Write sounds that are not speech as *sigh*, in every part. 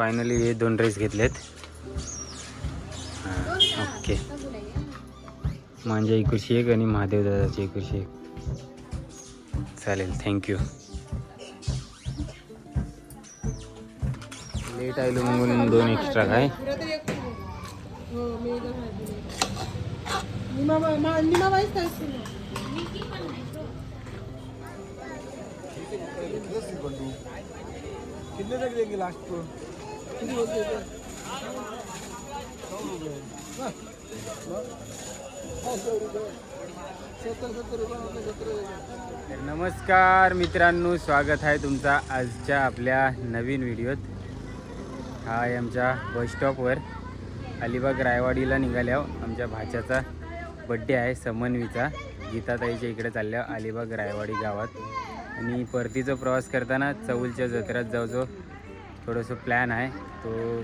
Finally हे दोन dress घेतलेत. ओके माझ्या एकुशी एक आणि महादेव दादाची एकुशी एक. चालेल थँक्यू लेट आलो म्हणून दोन एक्स्ट्रा काय? कितने तक देंगे लास्ट को तर नमस्कार मित्रांनो स्वागत आहे तुमचा आजच्या आपल्या नवीन व्हिडिओत. हा आहे आमच्या बस स्टॉपवर अलिबाग रायवाडीला निघाल्या आमच्या भाच्याचा बड्डे आहे समन्वीचा. गीताताईच्या इकडे चालल्या अलिबाग रायवाडी गावात. आणि परतीचा प्रवास करताना चौलच्या जत्रात जाऊ जो थोडंसं प्लॅन आहे. तो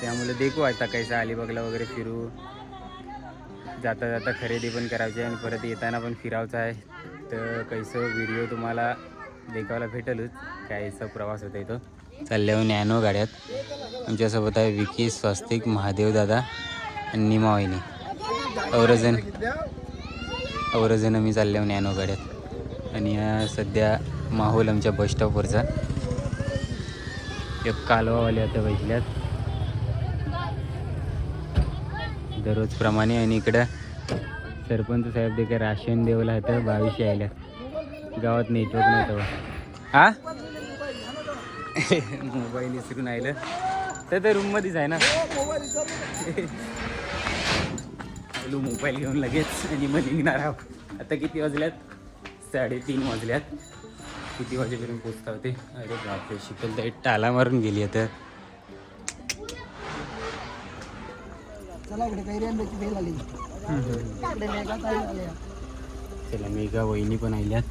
त्यामुळे देखू आता कैसा अलिबागला वगैरे फिरू. जाता जाता खरेदी पण करायची आहे आणि परत येताना पण फिरायचं आहे. तर कैसं व्हिडिओ तुम्हाला देखायला भेटलच. कायचा प्रवास होता तो चालल्यावर हो नॅनो गाड्यात. आमच्यासोबत आहे विकी स्वस्तिक महादेव दादा आणि निमावाईनी औरजन. औरजण आम्ही मी चालल्यावर हो नॅनो गाड्यात. आणि सध्या माहोल आमच्या बस स्टॉपवरचा एक कालवावाले आता बैठल्यात दररोजप्रमाणे आणि इकडं सरपंच साहेब देखील राशन देवला होतं बावीस यायला गावात नेटवर्क नव्हतं हा मोबाईल विसरून आलं तर तर रूममध्येच आहे ना. आलो मोबाईल घेऊन लगेच आणि मग निघणार आहोत. आता किती वाजल्यात? साडेतीन वाजल्यात. किती वाजेपर्यंत पोचता होते? अरे बापरे शिकल तर टाला मारून गेली आता. चला मेघा मेघा वहिनी पण आल्यात.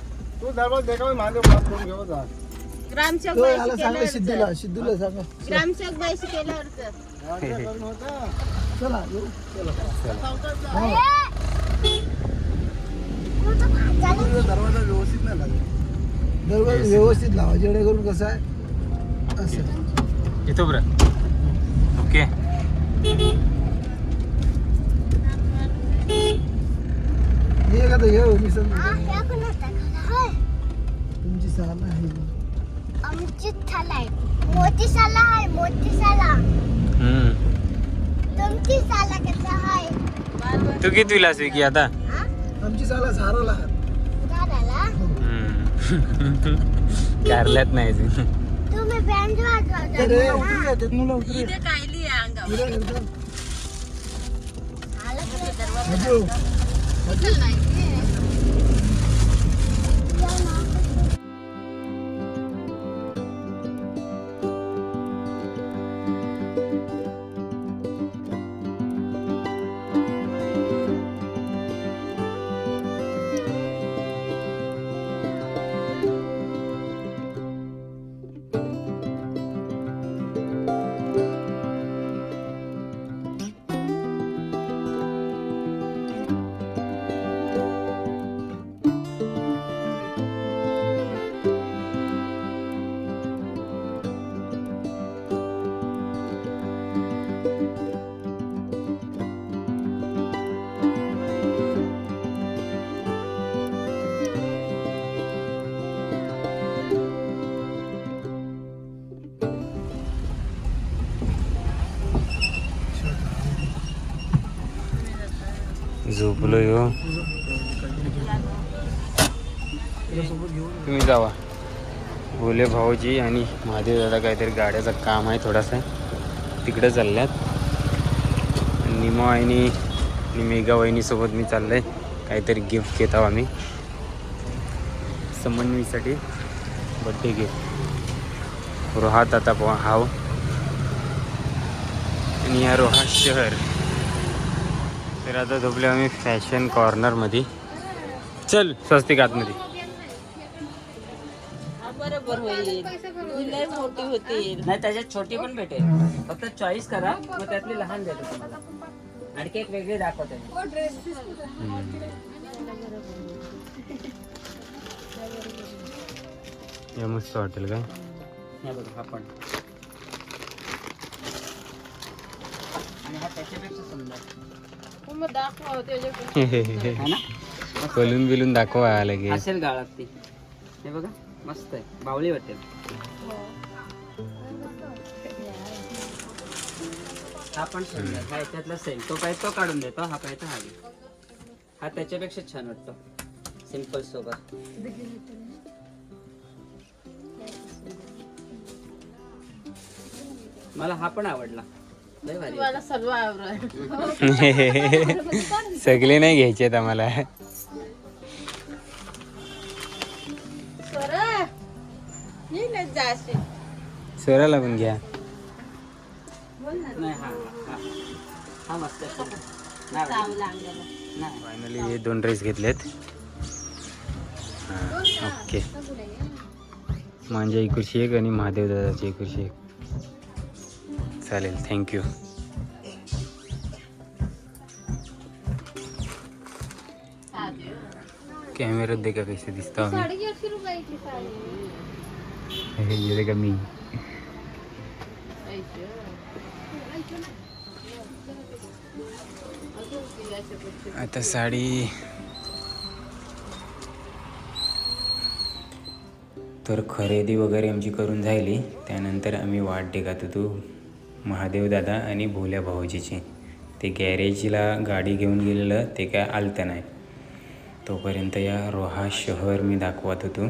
ग्रामसेवक बाईशी. सिद्धूला सिद्धूला सांगा. ग्रामसेवक बाईशी केल्यावरचं. चला येऊ. दरवाजा व्यवस्थित नाही लागला. दरवाजा व्यवस्थित लावा जेणेकरून कसं आहे असं. येतो बरं ओके हे का तर हे मी तुमची साल आहे. आमची थाला आहे. मोठी साला आहे मोठी साला हम्म. तुमची साला कसा आहे? तू किती विलास विकी आता? आमची साला झाराला आहे. *laughs* कारल्यात नाही. तुम्ही बँड वाजवा झोपलो यो हो. तुम्ही जावा. भोले भाऊजी आणि महादेव दादा काहीतरी गाड्याचं काम आहे थोडासा. तिकडे चालल्यात. निमा वहिनी आणि मेघा वहिनीसोबत मी चाललंय. काहीतरी गिफ्ट घेत आहो आम्ही. समन्वीसाठी बड्डे गिफ्ट रोहात आता पहा हाव. आणि या रोहा शहर. तर आता झोपले आम्ही फॅशन कॉर्नरमध्ये चल स्वस्तिक आतमध्ये बरोबर होईल. मोठी होतील. नाही त्याच्यात छोटी पण भेटेल. फक्त चॉईस करा मग त्यातली लहान भेटेल आणखी एक वेगळी दाखवते. मस्त वाटेल काय त्याच्यापेक्षा खोलून बिलून दाखवा लगेच. असेल गाळात ती. हे बघा मस्त आहे. बावळी वाटेल. हा पण सुंदर. हा याच्यातला सेम तो पाहिजे तो काढून देतो. हा पाहिजे हा घे. हा त्याच्यापेक्षा छान वाटतो. सिंपल सोबत. मला हा पण आवडला. सर्व *laughs* सगळे नाही घ्यायचे आहेत आम्हाला स्वराला पण घ्या. हा हा हा. फायनली हे दोन ड्रेस घेतलेत. ओके माझ्या इकडची एक आणि महादेव दादाची इकडची एक. चालेल थँक्यू कॅमेरात दे का कसे दिसतो आम्ही हे का मी. आता साडी. तर खरेदी वगैरे आमची करून झाली. त्यानंतर आम्ही वाट टेकत होतो. महादेवदादा आणि भोल्या भाऊजीची. ते गॅरेजला गाडी घेऊन गेलेलं ते काय आलतं नाही. तोपर्यंत या रोहा शहर मी दाखवत होतो.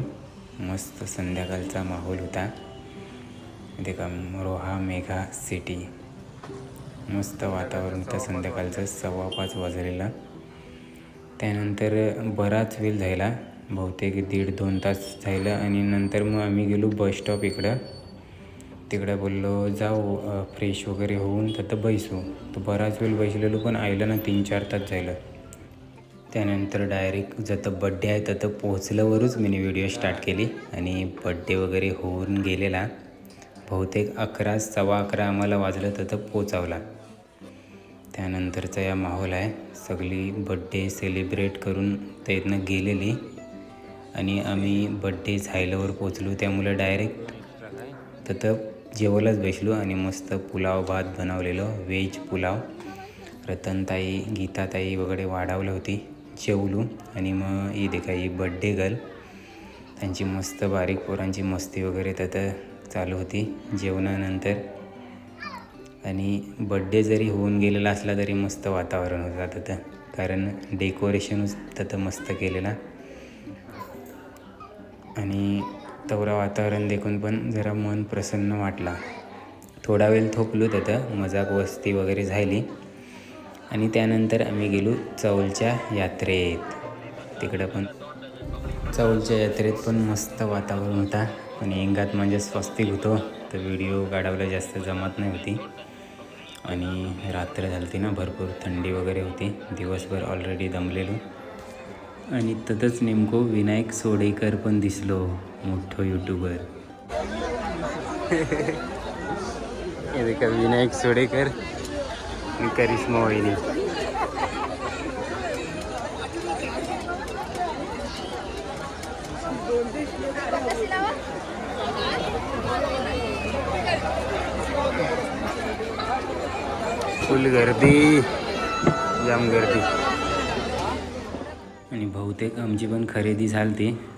मस्त संध्याकाळचा माहोल होता. ते का रोहा मेघा सिटी. मस्त वातावरण होतं संध्याकाळचं सव्वा पाच वाजलेलं. त्यानंतर बराच वेळ झाला. बहुतेक दीड दोन तास झालं आणि नंतर मग आम्ही गेलो बस स्टॉप इकडं. तिकडं बोललो जाऊ फ्रेश वगैरे होऊन तिथं बैसू. तर बराच वेळ बैसलेलो पण आयलं ना तीन चार तास झालं. त्यानंतर डायरेक्ट जतं बड्डे आहे तथं पोहोचल्यावरच मी व्हिडिओ स्टार्ट केली आणि बड्डे वगैरे होऊन गेलेला. बहुतेक अकरा सव्वा अकरा आम्हाला वाजलं तथं पोचावला त्यानंतरचा या माहोल आहे. सगळी बड्डे सेलिब्रेट करून त्यातनं गेलेली आणि आम्ही बड्डे झायल्यावर पोचलो त्यामुळं डायरेक्ट तिथं जेवायलाच बसलो आणि मस्त पुलाव भात बनवलेलं व्हेज पुलाव. रतनताई गीताताई वगैरे वाढवलं होती जेवलो. आणि मग ही देखा ही बड्डे गर्ल त्यांची मस्त बारीक पोरांची मस्ती वगैरे तर चालू होती जेवणानंतर. आणि बड्डे जरी होऊन गेलेला असला तरी मस्त वातावरण होतं तिथं कारण डेकोरेशनच तिथं मस्त केलेला. आणि तवरा वातावरण देखून पण जरा मन प्रसन्न वाटला. थोडा वेळ थोपलो तिथं मजाक वस्ती वगैरे झाली. आणि त्यानंतर आम्ही गेलो चौलच्या यात्रेत. तिकडं पण चौलच्या यात्रेत पण मस्त वातावरण होता. आणि इंगात म्हणजे स्वस्तिक होतो. तर व्हिडिओ काढायला जास्त जमत नाही होती. आणि रात्र झालती ना भरपूर थंडी वगैरे होती. दिवसभर ऑलरेडी दमलेलो. आणि ततच नेमकं विनायक सोडेकर पण दिसलो. मोठं यूट्यूबर हे का विनायक सोडेकर करिश्मा वहिनी. फुल गर्दी जाम गर्दी. आणि बहुतेक आमची पण खरेदी झालती. हम्म,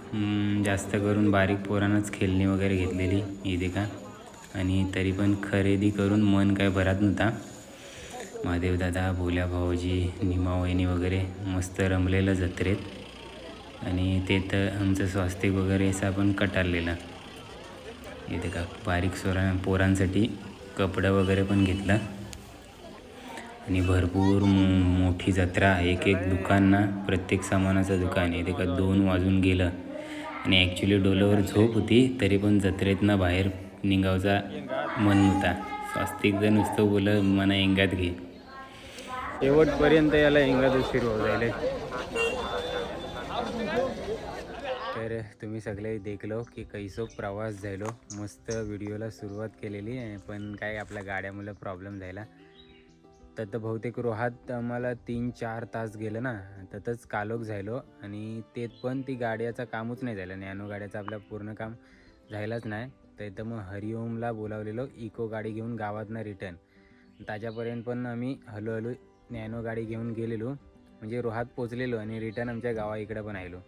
जास्त करून बारीक पोरांनाच खेळणी वगैरे घेतलेली इथे का? आणि तरी पण खरेदी करून मन काय भरत नव्हता. महादेवदादा भोल्या भाऊजी निमावहिनी वगैरे मस्त रमलेलं जत्रेत. आणि ते तर आमचं स्वास्तिक वगैरे असं पण कटारलेला. इथे का बारीक सोरा पोरांसाठी कपडं वगैरे पण घेतलं. आणि भरपूर मो- मोठी जत्रा एक एक दुकान ना प्रत्येक सामानाचं दुकान. आहे ते का दोन वाजून गेलं. आणि ॲक्च्युली डोल्यावर झोप होती तरी पण जत्रेतनं बाहेर निघावचा मन होता स्वास्तिक जर नुसतं बोलं मना इंगात घे. शेवटपर्यंत याला इंगात उशीर हो जायले तर तुम्ही सगळे देखलो की कैसो प्रवास झालो. मस्त व्हिडिओला सुरुवात केलेली पण काय आपल्या गाड्यामुळे प्रॉब्लेम झाला. तर तर बहुतेक रोहात आम्हाला तीन चार तास गेलं ना. ततच कालोख झालो आणि तेत पण ती गाड्याचं कामच नाही झालं. नॅनो गाड्याचं आपलं पूर्ण काम झालंच नाही. तर इथं मग हरिओमला बोलावलेलो इको गाडी घेऊन गावातनं रिटर्न त्याच्यापर्यंत पण आम्ही हळूहळू नॅनो गाडी घेऊन गेलेलो. म्हणजे रोहात पोचलेलो आणि रिटर्न आमच्या गावा इकडे पण आलो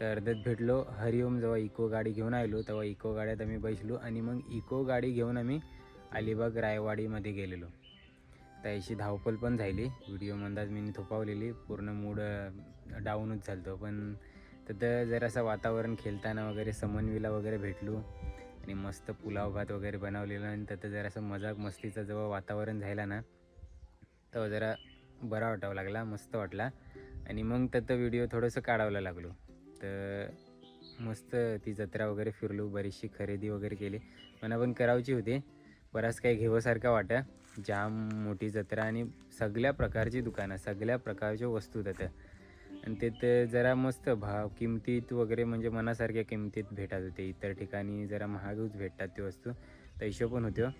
तर अर्ध्यात भेटलो हरिओम जेव्हा इको गाडी घेऊन आलो तेव्हा इको गाड्यात आम्ही बसलो आणि मग इको गाडी घेऊन आम्ही अलिबाग रायवाडीमध्ये गेलेलो. तर अशी धावपल पण झाली. व्हिडिओ म्हणताच मी थोपावलेली. पूर्ण मूड डाऊनच झालतो पण तिथं जरासं वातावरण खेळताना वगैरे समन्वीला वगैरे भेटलो. आणि मस्त पुलाव भात वगैरे बनवलेलं. आणि तिथं जरासं मजाक मस्तीचं जेव्हा वातावरण झालं ना तेव्हा जरा बरा वाटावं लागला मस्त वाटला. आणि मग तिथं व्हिडिओ थोडंसं काढायला लागलो. तर मस्त ती जत्रा वगैरे फिरलो बरीचशी खरेदी वगैरे केली. मला पण करावची होती. बराच काही घेवसारखं वाटा. जाम मोठी जत्रा आणि सगळ्या प्रकारची दुकानं सगळ्या प्रकारच्या वस्तू तिथं आणि तिथे जरा मस्त भाव किमतीत वगैरे म्हणजे मनासारख्या किमतीत भेटत होते. इतर ठिकाणी जरा महागच भेटतात ते वस्तू. तर पण होत्यो हो.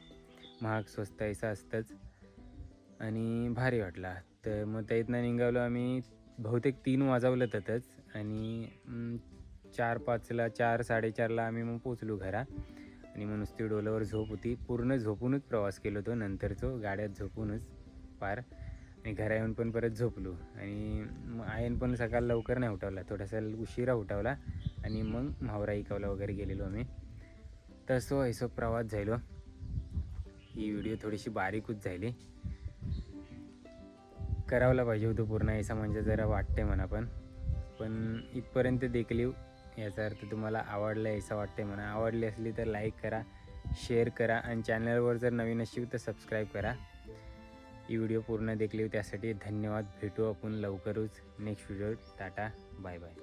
महाग स्वस्त ऐसा असतंच. आणि भारी वाटला. तर मग त्यातनं निघालो आम्ही बहुतेक तीन वाजवलं ततच आणि चार पाचला चार साडेचारला आम्ही मग पोचलो घरा. आणि मग नुसती डोलावर झोप होती. पूर्ण झोपूनच प्रवास केलो तो नंतरचो गाड्यात झोपूनच पार. आणि घरा येऊन पण परत झोपलो. आणि मग आयन पण सकाळ लवकर नाही उठवला थोडासा उशिरा उठवला. आणि मग म्हावरा इकावला वगैरे गेलेलो आम्ही. तसो ऐसो प्रवास झालो ही व्हिडिओ थोडीशी बारीकच झाली. करावला पाहिजे होतो पूर्ण ऐसा म्हणजे जरा वाटते म्हणा पण. पण इथपर्यंत देखील याचा अर्थ तुम्हाला आवडलं ऐसा वाटते म्हणा आवडली असली तर लाईक करा शेअर करा आणि चॅनलवर जर नवीन असशील तर सबस्क्राईब करा. ही व्हिडिओ पूर्ण देखली त्यासाठी धन्यवाद. भेटू आपण लवकरच next video Tata bye bye